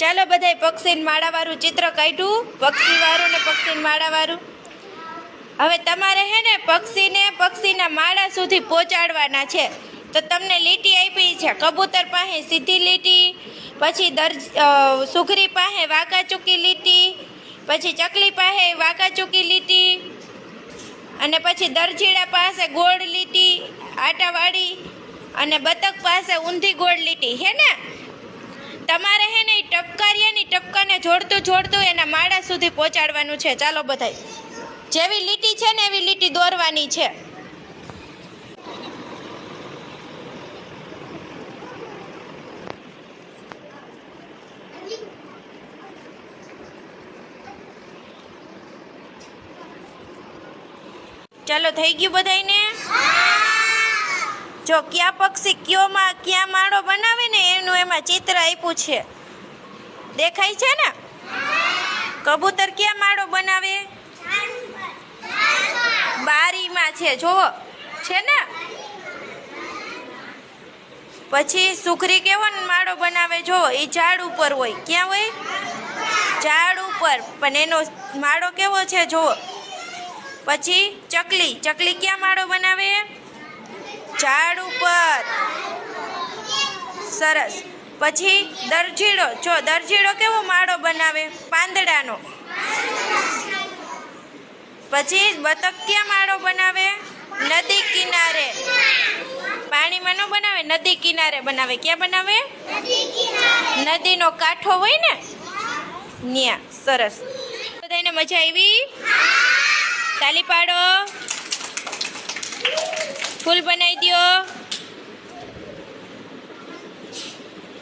ચાલો બધાય પક્ષી માળાવાળું ચિત્ર કાઢ્યું. પક્ષી વાળું ને પક્ષી માળાવાળું. હવે તમારે હે ને પક્ષીને પક્ષીના માળા સુધી પહોંચાડવાના છે. તો તમને લીટી આપી છે. કબૂતર પાસે સીધી લીટી, પછી દર્જ સુખરી પાસે પાસે વાંકાચૂકી લીટી, પછી ચકલી પાસે વાંકાચૂકી લીટી, અને પછી દરજીડા પાસે ગોળ લીટી, આટાવાળી અને બતક પાસે ઊંધી ગોળ લીટી, હે ને? તમારે હે ને ઈ ટપકારિયાની ટપકાને જોડતું જોડતું એના માળા સુધી પહોંચાડવાનું છે. ચાલો બધાય. જેવી લીટી છે ને એવી લીટી દોરવાની છે. ચાલો થઈ ગયું બધાયને? જો કયા પક્ષી કયોમાં ક્યાં માળો બનાવે ને એનું એમાં ચિત્ર આપ્યું છે. દેખાય છે ને? કબૂતર ક્યાં માળો બનાવે? બારીમાં છે જોવો છે ને? પછી સુખરી કેવો ને માળો બનાવે જો એ ઝાડ ઉપર હોય. ક્યાં હોય? ઝાડ ઉપર. પણ એનો માળો કેવો છે, જુઓ. પછી ચકલી. ચકલી ક્યાં માળો બનાવે? ઝાડ ઉપર. સરસ. પછી દરજીડો. જો દરજીડો કેવો માળો બનાવે? પાંદડાનો. પછી બતક ક્યાં માળો બનાવે? નદી કિનારે. પાણીમાં ન બનાવે? નદી કિનારે બનાવે. ક્યાં બનાવે? નદીનો કાંઠો હોય ને? ન્યા. સરસ. બધાને મજા આવી? તાલી પાડો. ફૂલ બનાવી દ્યો.